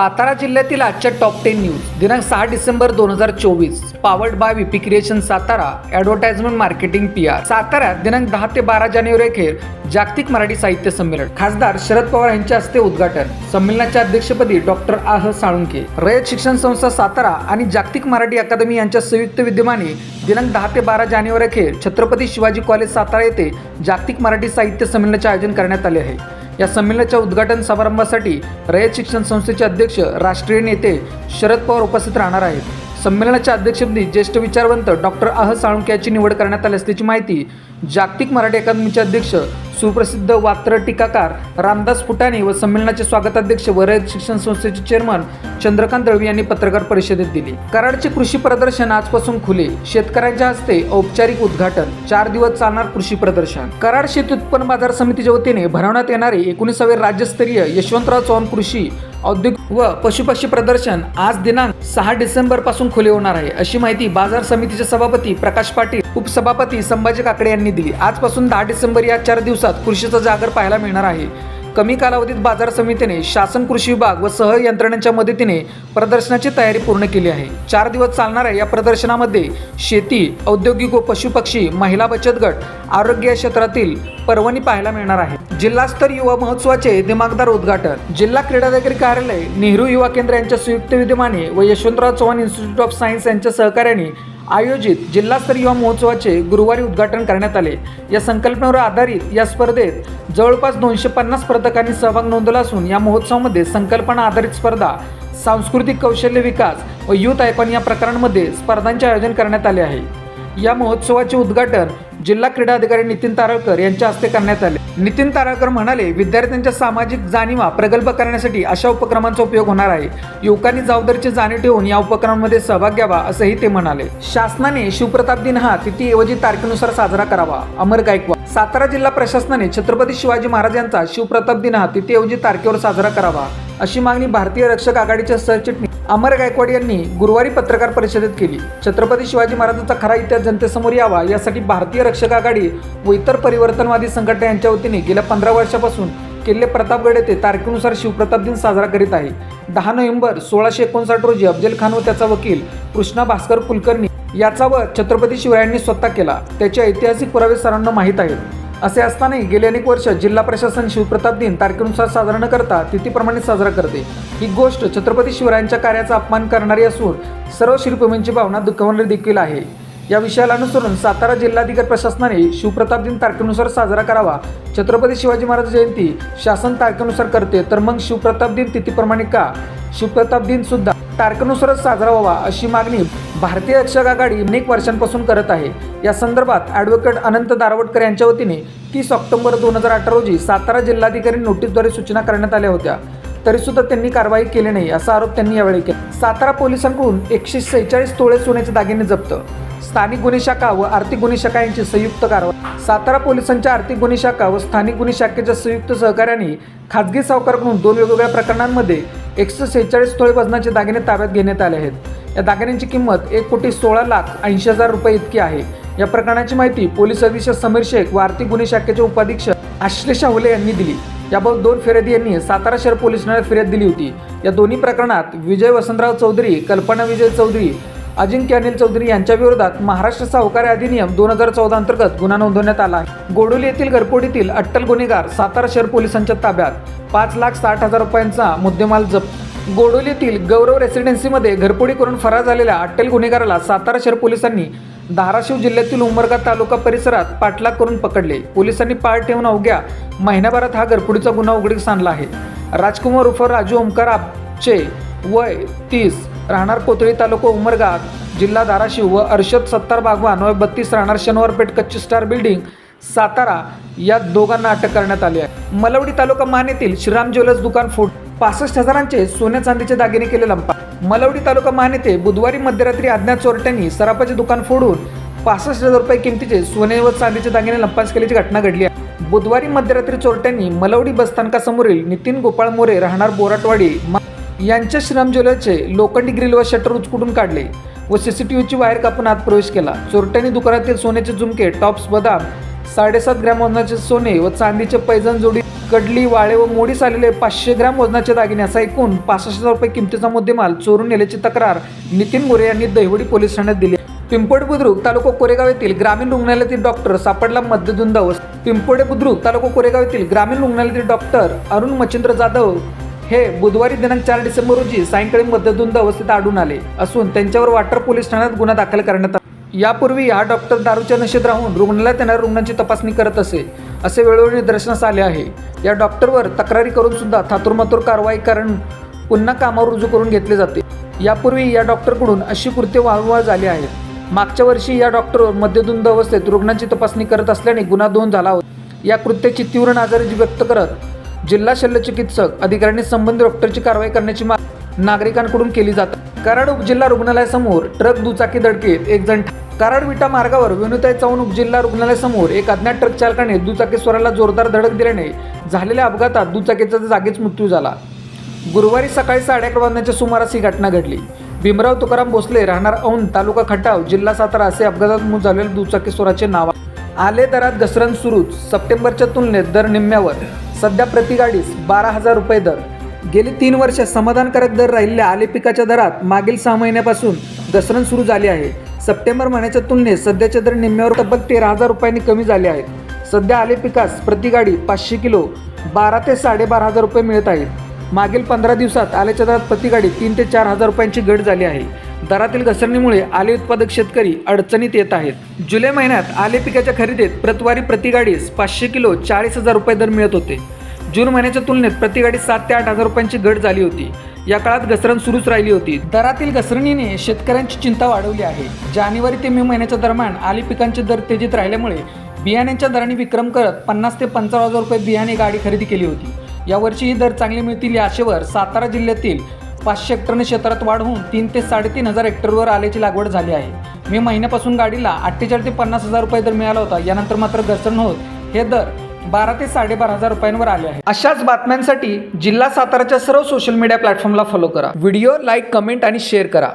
सातारा जिल्ह्यातील आजच्या top ten news दिनांक सहा डिसेंबर दोन हजार चोवीस powered by VP creation Satara advertisement marketing P R साताऱ्यात दिनांक दहा ते बारा जानेवारी अखेर जागतिक मराठी साहित्य संमेलन. खासदार शरद पवार यांच्या हस्ते उद्घाटन. संमेलनाच्या अध्यक्षपदी डॉक्टर आह साळुंके रयत शिक्षण संस्था सातारा आणि जागतिक मराठी अकादमी यांच्या संयुक्त विद्यमाने दिनांक दहा ते बारा जानेवारी अखेर छत्रपती शिवाजी कॉलेज सातारा येथे जागतिक मराठी साहित्य संमेलनाचे आयोजन करण्यात आले आहे. या संमेलनाच्या उद्घाटन समारंभासाठी रयत शिक्षण संस्थेचे अध्यक्ष राष्ट्रीय नेते शरद पवार उपस्थित राहणार आहेत. संमेलनाच्या अध्यक्षपदी ज्येष्ठ विचारवंत डॉक्टर आह साळुंके यांची निवड करण्यात आली असल्याची माहिती जागतिक मराठी अकादमीचे अध्यक्ष सुप्रसिद्ध वात्र टीकाकार रामदास फुटाणे व संमेलनाचे स्वागताध्यक्ष व रयत शिक्षण संस्थेचे चेअरमन चंद्रकांत दळवी यांनी पत्रकार परिषदेत दिली. कराडचे कृषी प्रदर्शन आजपासून खुले. शेतकऱ्यांच्या हस्ते औपचारिक उद्घाटन. चार दिवस चालणार कृषी प्रदर्शन. कराड शेती उत्पन्न बाजार समितीच्या वतीने भरवण्यात येणारे एकोणीसावे राज्यस्तरीय यशवंतराव चव्हाण कृषी औद्योगिक व पशुपक्षी प्रदर्शन आज दिनांक सहा डिसेंबरपासून खुले होणार आहे. अशी माहिती बाजार समितीचे सभापती प्रकाश पाटील उपसभापती संभाजी काकडे यांनी दिली. आजपासून दहा डिसेंबर या चार दिवसात कृषीचा जागर पाहायला मिळणार आहे. कमी कालावधीत बाजार समितीने शासन कृषी विभाग व सह यंत्रणेच्या मदतीने प्रदर्शनाची तयारी पूर्ण केली आहे. चार दिवस चालणाऱ्या या प्रदर्शनामध्ये शेती औद्योगिक व पशुपक्षी महिला बचत गट आरोग्य या क्षेत्रातील पर्वणी पाहायला मिळणार आहे. जिल्हास्तर युवा महोत्सवाचे दिमागदार उद्घाटन. जिल्हा क्रीडाधिकारी कार्यालय नेहरू युवा केंद्र यांच्या संयुक्त विद्यमाने व Yashwantrao Chavan institute of science यांच्या सहकार्याने आयोजित जिल्हास्तरीय युवा महोत्सवाचे गुरुवारी उद्घाटन करण्यात आले. या संकल्पनेवर आधारित या स्पर्धेत जवळपास दोनशे पन्नास स्पर्धकांनी सहभाग नोंदवला असून या महोत्सवामध्ये संकल्पना आधारित स्पर्धा सांस्कृतिक कौशल्य विकास व युथ आयकॉन या प्रकारांमध्ये स्पर्धांचे आयोजन करण्यात आले आहे. या महोत्सवाचे उद्घाटन जिल्हा क्रीडा अधिकारी नितीन तारळकर यांच्या हस्ते करण्यात आले. नितीन तारळकर म्हणाले विद्यार्थ्यांच्या सामाजिक जाणीवा प्रगल्भ करण्यासाठी अशा उपक्रमांचा उपयोग होणार आहे. युवकांनी जबाबदारीची जाणीव ठेवून या उपक्रमांमध्ये सहभाग घ्यावा असंही ते म्हणाले. शासनाने शिवप्रताप दिन हा तिथीऐवजी तारखेनुसार साजरा करावा अमर गायकवाड. सातारा जिल्हा प्रशासनाने छत्रपती शिवाजी महाराज यांचा शिवप्रताप दिन हा तिथीऐवजी तारखेवर साजरा करावा. अशी मागणी भारतीय रक्षक आघाडीच्या सरचिटणीस अमर गायकवाड यांनी गुरुवारी पत्रकार परिषदेत केली. छत्रपती शिवाजी महाराजांचा खरा इतिहास जनतेसमोर यावा यासाठी भारतीय रक्षक आघाडी व इतर परिवर्तनवादी संघटना यांच्या वतीने गेल्या पंधरा वर्षापासून किल्ले प्रतापगड येथे तारखेनुसार शिवप्रताप दिन साजरा करीत आहे. दहा नोव्हेंबर सोळाशे एकोणसाठ रोजी अफजल खान व त्याचा वकील कृष्णा भास्कर कुलकर्णी याचा व छत्रपती शिवरायांनी स्वतः केला. त्याचे ऐतिहासिक पुरावे सरांना माहीत आहेत. असे असतानाही गेली अनेक वर्ष जिल्हा प्रशासन शिवप्रताप दिन तारखेनुसार साजरा न करता तिथीप्रमाणे साजरा करते. ही गोष्ट छत्रपती शिवरायांच्या कार्याचा अपमान करणारी असून सर्व शिवभूमींची भावना दुखावणारी देखील आहे. या विषयाला अनुसरून सातारा जिल्हाधिकारी प्रशासनाने शिवप्रताप दिन तारखेनुसार साजरा करावा. छत्रपती शिवाजी महाराज जयंती शासन तारखेनुसार करते तर मग शिवप्रताप दिन तिथीप्रमाणे का? शिवप्रताप दिन सुद्धा तारखेनुसारच साजरा व्हावा अशी मागणी भारतीय रक्षक आघाडी अनेक वर्षांपासून करत आहे. या संदर्भात ॲडव्होकेट अनंत दारवटकर यांच्या वतीने तीस ऑक्टोबर दोन हजार अठरा रोजी सातारा जिल्हाधिकारी नोटीसद्वारे सूचना करण्यात आल्या होत्या. तरीसुद्धा त्यांनी कारवाई केली नाही असा आरोप त्यांनी यावेळी केला. सातारा पोलिसांकडून एकशे सेहेचाळीस तोळे सोन्याचे दागिने जप्त. स्थानिक गुन्हे शाखा व आर्थिक गुन्हे शाखा यांची संयुक्त कारवाई. सातारा पोलिसांच्या आर्थिक गुन्हे शाखा व स्थानिक गुन्हे शाखेच्या संयुक्त सहकार्याने खाजगी सावकाराकडून दोन वेगवेगळ्या प्रकरणांमध्ये एकशे सेहेचाळीस तोळे वजनाचे दागिने ताब्यात घेण्यात आले आहेत. या दागिन्यांची किंमत एक कोटी सोळा लाख ऐंशी हजार रुपये इतकी आहे. या प्रकरणाची माहिती पोलीस अधीक्षक समीर शेख व आर्थिक गुन्हे शाखेचे उपाधीक्षक आश्लेषा हुले यांनी दिली. याबाबत दोन फिर्यादी यांनी सातारा शहर पोलीस ठाण्यात फिर्याद दिली होती. या दोन्ही प्रकरणात विजय वसंतराव चौधरी कल्पना विजय चौधरी अजिंक्य अनिल चौधरी यांच्या विरोधात महाराष्ट्र सावकारी अधिनियम दोन हजार चौदा अंतर्गत गुन्हा नोंदवण्यात आला आहे. गोडोली येथील घरपोडीतील अट्टल गुन्हेगार सातारा शहर पोलिसांच्या ताब्यात पाच लाख साठ हजार रुपयांचा मुद्देमाल जप्त. गोडोलीतील गौरव रेसिडेन्सीमध्ये घरपोडी करून फरार झालेल्या अट्टल गुन्हेगाराला सातारा शहर पोलिसांनी धाराशिव जिल्ह्यातील उमरगा तालुका परिसरात पाठलाग करून पकडले. पोलिसांनी पाळ ठेवून अवघ्या महिन्याभरात हा घरपोडीचा गुन्हा उघडकीस आणला आहे. राजकुमार उर्फ राजू ओमकार आपचे वय तीस. राहणार कोथळी तालुका उमरगा जिल्हा धाराशिव व अर्षद सत्तार बागवान वय बत्तीस राहणार शनिवारपेठ कच्ची स्टार बिल्डिंग सातारा या दोघांना अटक करण्यात आली आहे. मलवडी तालुका मान येथील श्रीराम ज्वेलर्स दुकान फोड पासष्ट हजारांचे सोन्या चांदीचे दागिने केले लंपा. मलवडी तालुका महान येथे बुधवारी मध्यरात्री अज्ञात चोरट्यांनी सराफाचे दुकान फोडून पासष्ट हजार रुपये किमतीचे सोने व चांदीचे दागिने लंपास केल्याची घटना घडली आहे. बुधवारी मध्यरात्री चोरट्यांनी मलवडी बसस्थानकासमोरील नितीन गोपाळ मोरे राहणार बोराटवाडी यांच्या श्रीराम लोखंडी ग्रिल व शटर उचकुटून काढले व सीसीटीव्हीची वायर कापून आत प्रवेश केला. चोरट्यांनी दुकानातील सोन्याचे झुमके टॉप्स बदाम साडेसात ग्रॅम वजनाचे सोने व चांदीचे पैजण जोडी कडली वाळे व मोडीस आलेले पाचशे ग्रॅम वजनाचे दागिने असा एकूण पासष्ट हजार रुपये किमतीचा मुद्देमाल चोरून नेल्याची तक्रार नितीन मोरे यांनी दहिवडी पोलीस ठाण्यात दिली. पिंपोडे बुद्रुक तालुका कोरेगाव येथील ग्रामीण रुग्णालयातील डॉक्टर सापडला मध्यधुंद पिंपोडे बुद्रुक तालुका कोरेगाव येथील ग्रामीण रुग्णालयातील डॉक्टर अरुण मच्छिंद्र जाधव हे बुधवारी दिनांक चार डिसेंबर रोजी सायंकाळी मध्यधुंद अवस्थेत आढळून आले असून त्यांच्यावर वाटर पोलीस ठाण्यात गुन्हा दाखल करण्यात आला. यापूर्वी हा डॉक्टर दारूच्या नशेत राहून रुग्णालयात येणाऱ्या रुग्णांची तपासणी करत असे असे वेळोवेळी निदर्शनास आले आहे. या डॉक्टरवर तक्रारी करून सुद्धा थातुरमातुर कारवाई कारण पुन्हा कामावर रुजू करून घेतले जाते. यापूर्वी या डॉक्टरकडून अशी कृत्य वारंवार झाली आहेत मागच्या वर्षी या डॉक्टरवर मध्यधुंद अवस्थेत रुग्णांची तपासणी करत असल्याने गुन्हा दोन झाला होता. या कृत्याची तीव्र नाजारी व्यक्त करत जिल्हा शल्यचिकित्सक अधिकाऱ्यांनी संबंधित डॉक्टरची कारवाई करण्याची मागणी नागरिकांकडून केली जाते. कराड उपजिल्हा रुग्णालयासमोर ट्रक दुचाकी धडकेत एक जण कराड विटा मार्गावर विनुताई चव्हाण उपजिल्हा रुग्णालयासमोर एक अज्ञात ट्रक चालकाने दुचाकी स्वराला जोरदार धडक दिल्याने झालेल्या अपघातात दुचाकीचा जागीच मृत्यू झाला. गुरुवारी सकाळी साडे अकरा वाजण्याच्या सुमारास ही घटना घडली. भीमराव तुकाराम भोसले राहणार औंध तालुका खटाव जिल्हा सातारा असे अपघातात झालेल्या दुचाकी स्वराचे नाव आले दरात घसरण सुरूच सप्टेंबरच्या तुलनेत दर निम्म्यावर सध्या प्रति गाडीस बारा हजार रुपये दर. गेली तीन वर्ष समाधानकारक दर राहिलेल्या आले पिकाच्या दरात मागील सहा महिन्यापासून घसरण सुरू झाली आहे. सप्टेंबर महिन्याच्या तुलनेत सध्याचे दर निम्म्यावर तब्बल तेरा हजार रुपयांनी कमी झाले आहेत. सध्या आले पिकास प्रति गाडी पाचशे किलो बारा ते साडेबारा हजार रुपये मिळत आहेत. मागील पंधरा दिवसात आल्याच्या दरात प्रति गाडी तीन ते चार हजार रुपयांची घट झाली आहे. दरातील घसरणीमुळे आले उत्पादक शेतकरी अडचणीत येत आहेत. जुलै महिन्यात आले पिकाच्या खरेदीत प्रतवारी प्रति गाडीस पाचशे किलो चाळीस हजार रुपये दर मिळत होते. जून महिन्याच्या तुलनेत प्रति गाडी सात ते आठ हजार रुपयांची घट झाली होती. या काळात घसरण सुरूच राहिली होती. दरातील घसरणीने शेतकऱ्यांची चिंता वाढवली आहे. जानेवारी ते मे महिन्याच्या दरम्यान आली पिकांचे दर तेजीत राहिल्यामुळे बियाण्यांच्या दराने विक्रम करत पन्नास ते पंचावन्न हजार रुपये बियाणे गाडी खरेदी केली होती. यावर्षी ही दर चांगले मिळतील या आशेवर सातारा जिल्ह्यातील पाचशे हेक्टरने क्षेत्रात वाढ होऊन तीन ते साडेतीन हजार हेक्टरवर आल्याची लागवड झाली आहे. मे महिन्यापासून गाडीला अठ्ठेचाळीस ते पन्नास हजार रुपये दर मिळाला होता. यानंतर मात्र घसरण होत हे दर बारा ते साडेबारा हजार रुपयांवर आले आहे अशाच बातम्यांसाठी जिल्हा साताराच्या सर्व सोशल मीडिया प्लॅटफॉर्मला फॉलो करा. व्हिडिओ लाईक कमेंट आणि शेअर करा.